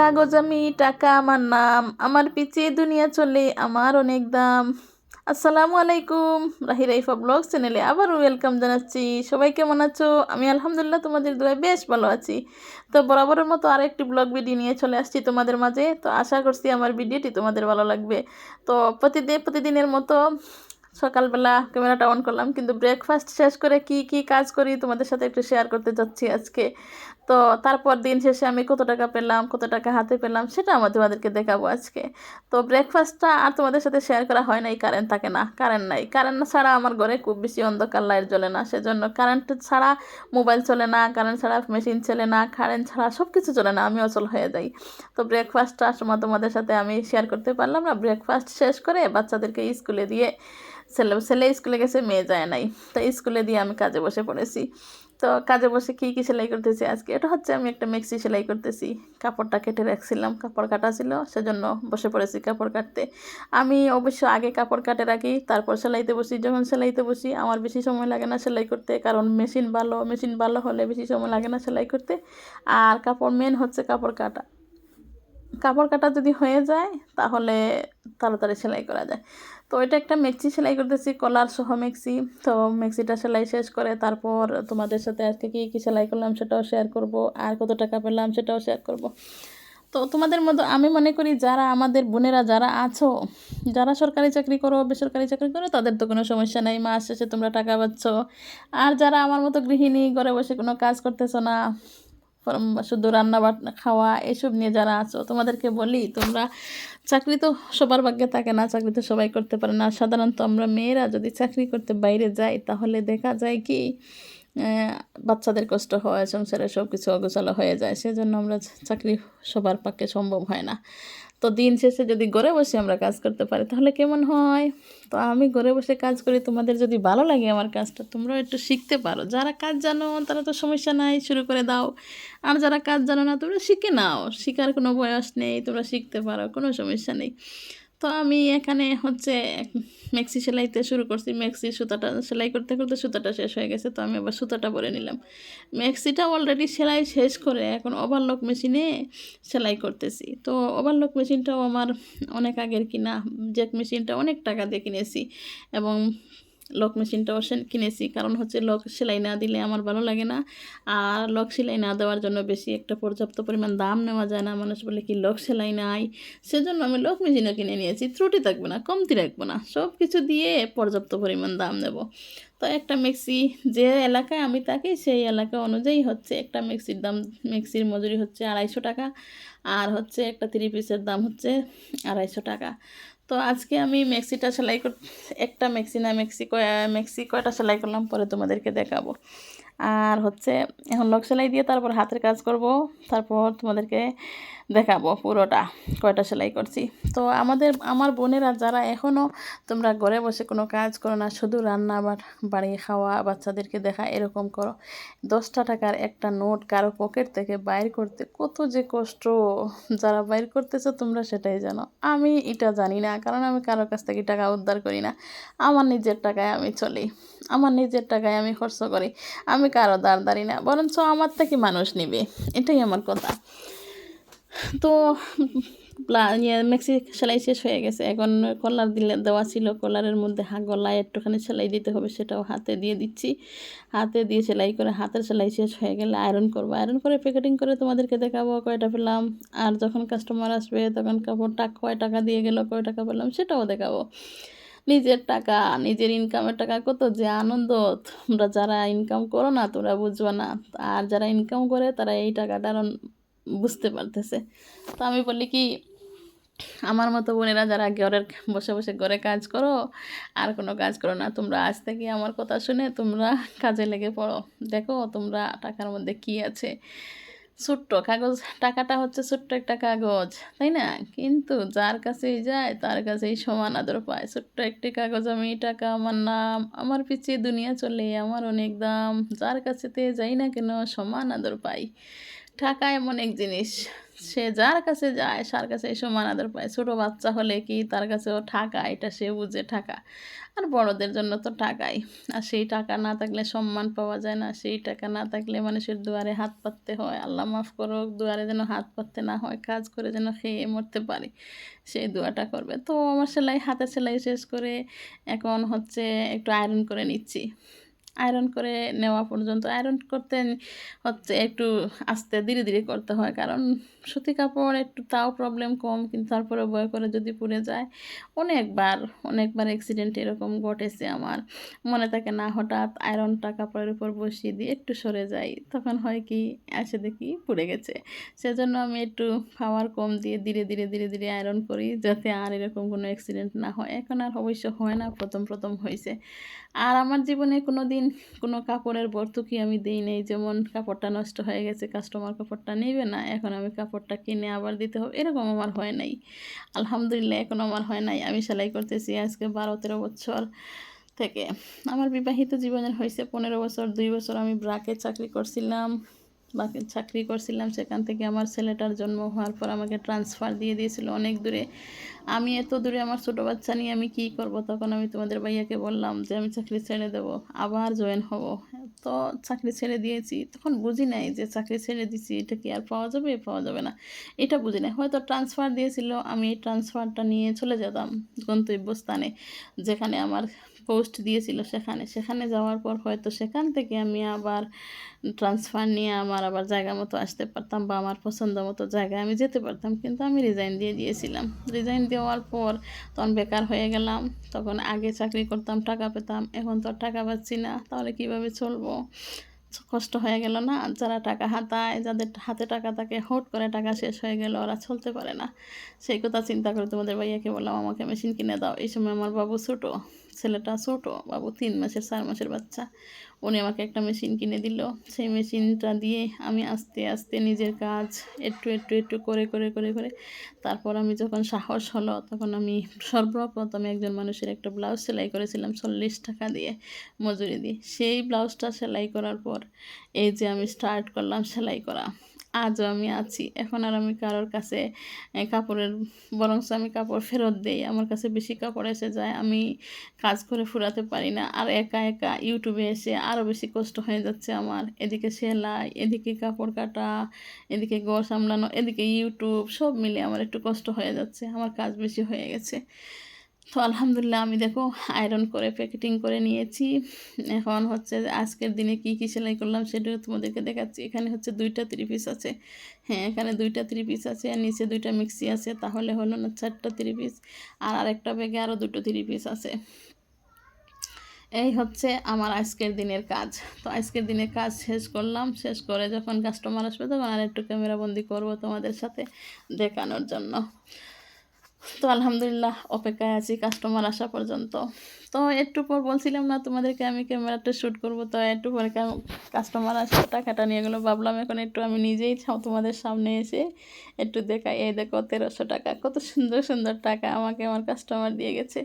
কাগজ আমি, টাকা আমার নাম, আমার পিছিয়ে দুনিয়া চলে, আমার অনেক দাম। আসসালামু আলাইকুম, রাহি রাইফা ব্লগ চ্যানেলে আবার ওয়েলকাম জানাচ্ছি। সবাই কেমন আছো? আমি আলহামদুলিল্লাহ তোমাদের দোয়ায় বেশ ভালো আছি। তো বরাবরের মতো আর একটি ব্লগ ভিডিও নিয়ে চলে আসছি তোমাদের মাঝে। তো আশা করছি আমার ভিডিওটি তোমাদের ভালো লাগবে। তো প্রতিদিন প্রতিদিনের মতো সকালবেলা ক্যামেরাটা অন করলাম, কিন্তু ব্রেকফাস্ট শেষ করে কি কি কাজ করি তোমাদের সাথে একটু শেয়ার করতে যাচ্ছি আজকে। তো তারপর দিন শেষে আমি কত টাকা পেলাম, কত টাকা হাতে পেলাম, সেটা আমার তোমাদেরকে দেখাবো আজকে। তো ব্রেকফাস্টটা আর তোমাদের সাথে শেয়ার করা হয় নাই কারেন্ট থাকে না কারেন্ট নাই। কারেন্ট ছাড়া আমার ঘরে খুব বেশি অন্ধকার লাইট জ্বলে না, সেজন্য কারেন্ট ছাড়া মোবাইল চলে না কারেন্ট ছাড়া মেশিন চলে না কারেন্ট ছাড়া সব কিছু চলে না, আমি অচল হয়ে যাই। তো ব্রেকফাস্টটা সময় তোমাদের সাথে আমি শেয়ার করতে পারলাম না। ব্রেকফাস্ট শেষ করে বাচ্চাদেরকে স্কুলে দিয়ে, ছেলে ছেলে স্কুলে গেছে, মেয়ে যায় নাই। তো স্কুলে দিয়ে আমি কাজে বসে পড়েছি। তো কাজে বসে কী কী সেলাই করতেছি আজকে? এটা হচ্ছে আমি একটা মেক্সি সেলাই করতেছি। কাপড়টা কেটে রাখছিলাম, কাপড় কাটা ছিল, সেজন্য বসে পড়েছি কাপড় কাটতে। আমি অবশ্য আগে কাপড় কাটে রাখি, তারপর সেলাইতে বসি। যখন সেলাইতে বসি, আমার বেশি সময় লাগে না সেলাই করতে, কারণ মেশিন ভালো মেশিন ভালো হলে বেশি সময় লাগে না সেলাই করতে। আর কাপড় মেন হচ্ছে কাপড় কাটা। কাপড় কাটা যদি হয়ে যায়, তাহলে তাড়াতাড়ি সেলাই করা যায়। তো এটা একটা মেক্সি সেলাই করতেছি, কলার সহ মেক্সি। তো মেক্সিটা সেলাই শেষ করে তারপর তোমাদের সাথে আজকে কী কী সেলাই করলাম সেটাও শেয়ার করব, আর কত টাকা পেলাম সেটাও শেয়ার করব। তো তোমাদের মতো আমি মনে করি যারা আমাদের বোনেরা যারা আছো, যারা সরকারি চাকরি করো, বেসরকারি চাকরি করো, তাদের তো কোনো সমস্যা নেই, মাস শেষে তোমরা টাকা পাচ্ছ। আর যারা আমার মতো গৃহিণী, ঘরে বসে কোনো কাজ করতেছো না শুধু রান্না বান্না খাওয়া এসব নিয়ে যারা আছো, তোমাদেরকে বলি, তোমরা চাকরি তো সবার ভাগ্যে থাকে না, চাকরি তো সবাই করতে পারে না। সাধারণত আমরা মেয়েরা যদি চাকরি করতে বাইরে যাই, তাহলে দেখা যায় কি বাচ্চাদের কষ্ট হয়, সংসারে সব কিছু অগোচালো হয়ে যায়, সেজন্য আমরা চাকরি সবার পক্ষে সম্ভব হয় না। তো দিন শেষে যদি ঘরে বসে আমরা কাজ করতে পারি, তাহলে কেমন হয়? তো আমি ঘরে বসে কাজ করি, তোমাদের যদি ভালো লাগে আমার কাজটা, তোমরাও একটু শিখতে পারো। যারা কাজ জানো, তারা তো সমস্যা নাই, শুরু করে দাও। আর যারা কাজ জানো না, তোমরা শিখে নাও। শিখার কোনো বয়স নেই, তোমরা শিখতে পারো, কোনো সমস্যা নেই। তো আমি এখানে হচ্ছে মেক্সি সেলাইতে শুরু করছি। মেক্সি সুতাটা সেলাই করতে করতে সুতাটা শেষ হয়ে গেছে, তো আমি আবার সুতাটা ভরে নিলাম। মেক্সিটা অলরেডি সেলাই শেষ করে এখন ওভারলক মেশিনে সেলাই করতেছি। তো ওভারলক মেশিনটাও আমার অনেক আগের কিনা জেক মেশিনটা অনেক টাকা দিয়ে কিনেছি এবং লক মেশিনটাও কিনেছি। কারণ হচ্ছে লক সেলাই না দিলে আমার ভালো লাগে না। আর লক সেলাই না দেওয়ার জন্য বেশি একটা পর্যাপ্ত পরিমাণ দাম নেওয়া যায় না। মানুষ বলে কি, লক সেলাই নাই? সেজন্য আমি লক মেশিনও কিনে নিয়েছি। ত্রুটি থাকবে না, কমতি রাখব না। সব কিছু দিয়ে পর্যাপ্ত পরিমাণ দাম নেব। তো একটা মিক্সি যে এলাকায় আমি থাকি, সেই এলাকা অনুযায়ী হচ্ছে একটা মিক্সির দাম, মিক্সির মজুরি হচ্ছে আড়াইশো টাকা। আর হচ্ছে একটা থ্রি পিসের দাম হচ্ছে আড়াইশো টাকা। তো আজকে আমি মেক্সিটা সেলাই কর একটা মেক্সি না মেক্সি মেক্সি কয়টা সেলাই করলাম, পরে তোমাদেরকে দেখাবো। আর হচ্ছে, এখন লক সেলাই দিয়ে তারপর হাতের কাজ করব। তারপর তোমাদেরকে দেখাবো পুরোটা, কয়টা সেলাই করছি। তো আমাদের, আমার বোনেরা যারা এখনও তোমরা ঘরে বসে কোনো কাজ করো না, শুধু রান্না বা বাড়ি খাওয়া, বাচ্চাদেরকে দেখা, এরকম করো, দশটা টাকার একটা নোট কারও পকেট থেকে বাইর করতে কত যে কষ্ট, যারা বাইর করতেছো তোমরা সেটাই জানো। আমি এটা জানি না, কারণ আমি কারও কাছ থেকে টাকা উদ্ধার করি না, আমার নিজের টাকায় আমি চলি, আমার নিজের টাকায় আমি খরচ করি, আমি কারও দাঁড় দাঁড়ি না, বরঞ্চ আমার থেকে মানুষ নিবে, এটাই আমার কথা। তো ইয়ে মেক্সি সেলাই শেষ হয়ে গেছে। এখন কলার দিলে, দেওয়া ছিল কলারের মধ্যে হা গলায় একটুখানি সেলাই দিতে হবে, সেটাও হাতে দিয়ে দিচ্ছি। হাতে দিয়ে সেলাই করে হাতের সেলাই শেষ হয়ে গেলে আয়রন করব। আয়রন করে প্যাকেটিং করে তোমাদেরকে দেখাবো কয়টা পেলাম। আর যখন কাস্টমার আসবে, তখন কাপড়টা কয় টাকা দিয়ে গেল, কয় টাকা পেলাম, সেটাও দেখাবো। নিজের টাকা, নিজের ইনকামের টাকা, কত যে আনন্দ। তোমরা যারা ইনকাম করো না, তোমরা বুঝব না। আর যারা ইনকাম করে, তারা এই টাকাটা বুঝতে পারতেছে। তো আমি বলি কি, আমার মতো বোনেরা যারা ঘরের, বসে বসে ঘরে কাজ করো, আর কোনো কাজ করো না, তোমরা আজ থেকে আমার কথা শুনে তোমরা কাজে লেগে পড়ো। দেখো তোমরা টাকার মধ্যে কি আছে। ছোট্ট কাগজ, টাকাটা হচ্ছে ছোট্ট একটা কাগজ, তাই না? কিন্তু যার কাছেই যায়, তার কাছেই সমান আদর পায়। ছোট্ট একটি কাগজ আমি, টাকা আমার নাম, আমার পিছিয়ে দুনিয়া চলে, আমার অনেক দাম, যার কাছেতে যাই না কেন সমান আদর পাই। টাকা এমন এক জিনিস, সে যার কাছে যায়, সার কাছে এসব মানাদের পায়। ছোটো বাচ্চা হলে কি তার কাছেও টাকা এটা সে বুঝে টাকা আর বড়দের জন্য তো টাকাই আর সেই টাকা না থাকলে সম্মান পাওয়া যায় না। সেই টাকা না থাকলে মানুষের দুয়ারে হাত পাততে হয়। আল্লাহ মাফ করো দুয়ারে যেন হাত পাততে না হয়, কাজ করে যেন খেয়ে মরতে পারি। সেই দোয়াটা করবে। তো আমার সেলাই হাতে সেলাই শেষ করে এখন হচ্ছে একটু আয়রন করে নিচ্ছি। আয়রন করে নেওয়া পর্যন্ত আয়রন করতে হচ্ছে একটু আস্তে ধীরে ধীরে করতে হয়। কারণ সুতি কাপড় একটু তাও প্রবলেম কম, কিন্তু তারপরে বয় করে যদি পুড়ে যায়, অনেকবার অনেকবার অ্যাক্সিডেন্ট এরকম ঘটেছে আমার। মনে থাকে না, হঠাৎ আয়রনটা কাপড়ের উপর বসিয়ে দিয়ে একটু সরে যাই, তখন হয় কি, এসে দেখি পুড়ে গেছে। সেজন্য আমি একটু পাওয়ার কম দিয়ে ধীরে ধীরে ধীরে ধীরে আয়রন করি, যাতে আর এরকম কোনো অ্যাক্সিডেন্ট না হয়। এখন আর অবশ্য হয় না, প্রথম প্রথম হয়েছে আর আমার জীবনে কোনো দিন কোনো কাপড়ের ভর্তুকি আমি দিই নেই। যেমন কাপড়টা নষ্ট হয়ে গেছে কাস্টমার কাপড়টা নেবে না, এখন আমি কাপড়টা কিনে আবার দিতে হবে। এরকম আমার হয় নাই। আলহামদুলিল্লাহ, এখন আমার হয় নাই। আমি সেলাই করতেছি আজকে বারো, তেরো বছর থেকে। আমার বিবাহিত জীবনের হয়েছে পনেরো বছর, দুই বছর আমি ব্রাকে চাকরি করছিলাম। বাকি চাকরি করছিলাম, সেখান থেকে আমার ছেলেটার জন্ম হওয়ার পর আমাকে ট্রান্সফার দিয়ে দিয়েছিল অনেক দূরে। আমি এত দূরে আমার ছোটো বাচ্চা নিয়ে আমি কী করব? তখন আমি তোমাদের ভাইয়াকে বললাম যে, আমি চাকরি ছেড়ে দেব, আবার জয়েন হব। তো চাকরি ছেড়ে দিয়েছি। তখন বুঝি নাই যে চাকরি ছেড়ে দিছি, এটা কি আর পাওয়া যাবে? পাওয়া যাবে না। এটা বুঝি নাই। হয়তো ট্রান্সফার দিয়েছিল, আমি এই ট্রান্সফারটা নিয়ে চলে যেতাম গন্তব্যস্থানে, যেখানে আমার পোস্ট দিয়েছিল সেখানে। সেখানে যাওয়ার পর হয়তো সেখান থেকে আমি আবার ট্রান্সফার নিয়ে আমার আবার জায়গা মতো আসতে পারতাম বা আমার পছন্দ মতো জায়গায় আমি যেতে পারতাম। কিন্তু আমি রিজাইন দিয়ে দিয়েছিলাম। রিজাইন দেওয়ার পর তখন বেকার হয়ে গেলাম। তখন আগে চাকরি করতাম, টাকা পেতাম। এখন তো টাকা পাচ্ছি না। তাহলে কীভাবে চলবো? কষ্ট হয়ে গেল না? যারা টাকা হাতায়, যাদের হাতে টাকা থাকে, হুট করে টাকা শেষ হয়ে গেল, ওরা চলতে পারে না। সেই কথা চিন্তা করে তোমাদের ভাইয়াকে বললাম, আমাকে মেশিন কিনে দাও। এই সময় আমার বাবু ছোটো। ছেলেটা ছোটো, বাবু তিন মাসের, চার মাসের বাচ্চা। উনি আমাকে একটা মেশিন কিনে দিল। সেই মেশিনটা দিয়ে আমি আস্তে আস্তে নিজের কাজ একটু একটু একটু করে করে করে করে তারপর আমি যখন সাহস হলো, তখন আমি সর্বপ্রথম একজন মানুষের একটা ব্লাউজ সেলাই করেছিলাম চল্লিশ টাকা দিয়ে মজুরি দিয়ে। সেই ব্লাউজটা সেলাই করার পর এই যে আমি স্টার্ট করলাম সেলাই করা। আজও আমি আছি। এখন আর আমি কারোর কাছে কাপড়ের, বরঞ্চ আমি কাপড় ফেরত দেই। আমার কাছে বেশি কাপড় এসে যায়, আমি কাজ করে ফুরাতে পারি না। আর একা একা ইউটিউবে এসে আরও বেশি কষ্ট হয়ে যাচ্ছে আমার। এদিকে সেলাই, এদিকে কাপড় কাটা, এদিকে ঘর সামলানো, এদিকে ইউটিউব, সব মিলে আমার একটু কষ্ট হয়ে যাচ্ছে। আমার কাজ বেশি হয়ে গেছে। তো আলহামদুলিল্লাহ আমি দেখো আয়রন করে প্যাকেটিং করে নিয়েছি। এখন হচ্ছে আজকের দিনে কি কি সেলাই করলাম সেটাও তোমাদেরকে দেখাচ্ছি। এখানে হচ্ছে দুইটা থ্রি পিস আছে। হ্যাঁ এখানে দুইটা থ্রি পিস আছে, আর নিচে দুইটা মিক্সি আছে। তাহলে হলো না চারটা থ্রি পিস আর আরেকটা ব্যাগে আরও দুটো থ্রি পিস আছে। এই হচ্ছে আমার আজকের দিনের কাজ। তো আজকের দিনের কাজ শেষ করলাম। শেষ করে যখন কাস্টমার আসবে তখন আর একটু ক্যামেরাবন্দি করব তোমাদের সাথে দেখানোর জন্য। তো আলহামদুলিল্লাহ অপেক্ষায় আছি কাস্টমার আসা পর্যন্ত। তো একটু পর বলছিলাম না তোমাদেরকে আমি ক্যামেরাটা শ্যুট করব, তো একটু পরে কাস্টমার আসে টাকাটা নিয়ে গেলো। ভাবলাম এখন একটু আমি নিজেই তোমাদের সামনে এসে একটু দেখাই। এই দেখো, তেরোশো টাকা। কত সুন্দর সুন্দর টাকা আমাকে আমার কাস্টমার দিয়ে গেছে।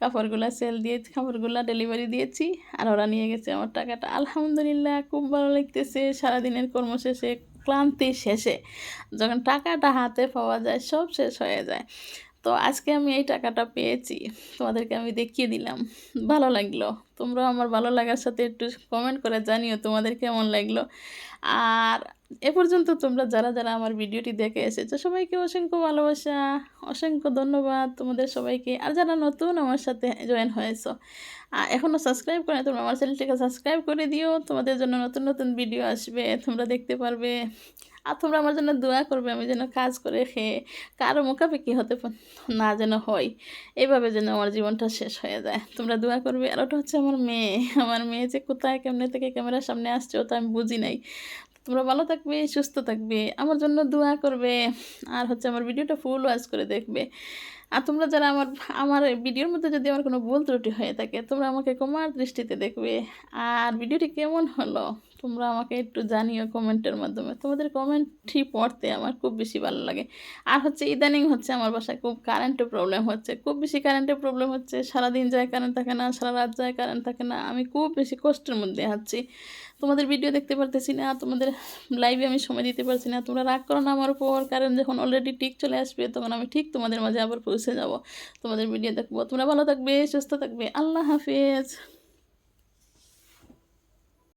কাপড়গুলো সেল দিয়ে কাপড়গুলো ডেলিভারি দিয়েছি আর ওরা নিয়ে গেছে আমার টাকাটা। আলহামদুলিল্লাহ খুব ভালো লাগতেছে। সারাদিনের কর্মশেষে, ক্লান্তি শেষে যখন টাকাটা হাতে পাওয়া যায়, সব শেষ হয়ে যায়। তো আজকে আমি এই টাকাটা পেয়েছি। তোমাদেরকে আমি দেখিয়ে দিলাম। ভালো লাগল। তোমরা আমার ভালো লাগার সাথে একটু কমেন্ট করে জানিও তোমাদের কেমন লাগল। আর এ পর্যন্ত তোমরা যারা যারা আমার ভিডিওটি দেখে এসেছ, সবাইকে অসংখ্য ভালোবাসা, অসংখ্য ধন্যবাদ তোমাদের সবাইকে। আর যারা নতুন আমার সাথে জয়েন হয়েছো এখনও সাবস্ক্রাইব করে তোমরা আমার চ্যানেলটিকে সাবস্ক্রাইব করে দিও। তোমাদের জন্য নতুন নতুন ভিডিও আসবে। তোমরা দেখতে পারবে। আর তোমরা আমার জন্য দোয়া করবে, আমি যেন কাজ করে খেয়ে কারও মুখাপেক্ষি হতে না যেন হয় এইভাবে যেন আমার জীবনটা শেষ হয়ে যায়। তোমরা দোয়া করবে, আর ওটা হচ্ছে আমার মেয়ে। আমার মেয়ে যে কোথায়, কেমনে থেকে ক্যামেরার সামনে আসছে ওটা আমি বুঝি নাই। তোমরা ভালো থাকবে, সুস্থ থাকবে, আমার জন্য দোয়া করবে। আর হচ্ছে আমার ভিডিওটা ফুল ওয়াচ করে দেখবে। আর তোমরা যারা আমার আমার ভিডিওর মধ্যে যদি আমার কোনো ভুল ত্রুটি হয়ে থাকে, তোমরা আমাকে কমার দৃষ্টিতে দেখবে। আর ভিডিওটি কেমন হলো? তোমরা আমাকে একটু জানিও কমেন্টের মাধ্যমে। তোমাদের কমেন্টই পড়তে আমার খুব বেশি ভালো লাগে। আর হচ্ছে ইদানিং হচ্ছে আমার বাসায় খুব কারেন্টের প্রবলেম হচ্ছে। খুব বেশি কারেন্টের প্রবলেম হচ্ছে, সারাদিন যায় কারেন্ট থাকে না, সারা রাত যায় কারেন্ট থাকে না। আমি খুব বেশি কষ্টের মধ্যে আছি। তোমাদের ভিডিও দেখতে পারতেছি না, তোমাদের লাইভে আমি সময় দিতে পারছি না। তোমরা রাগ করো না আমার উপর, কারণ যখন অলরেডি ঠিক চলে আসবে, তখন আমি ঠিক তোমাদের মাঝে আবার পৌঁছে যাব। তোমাদের ভিডিও দেখব। তোমরা ভালো থাকবে, সুস্থ থাকবে। আল্লাহ হাফেজ।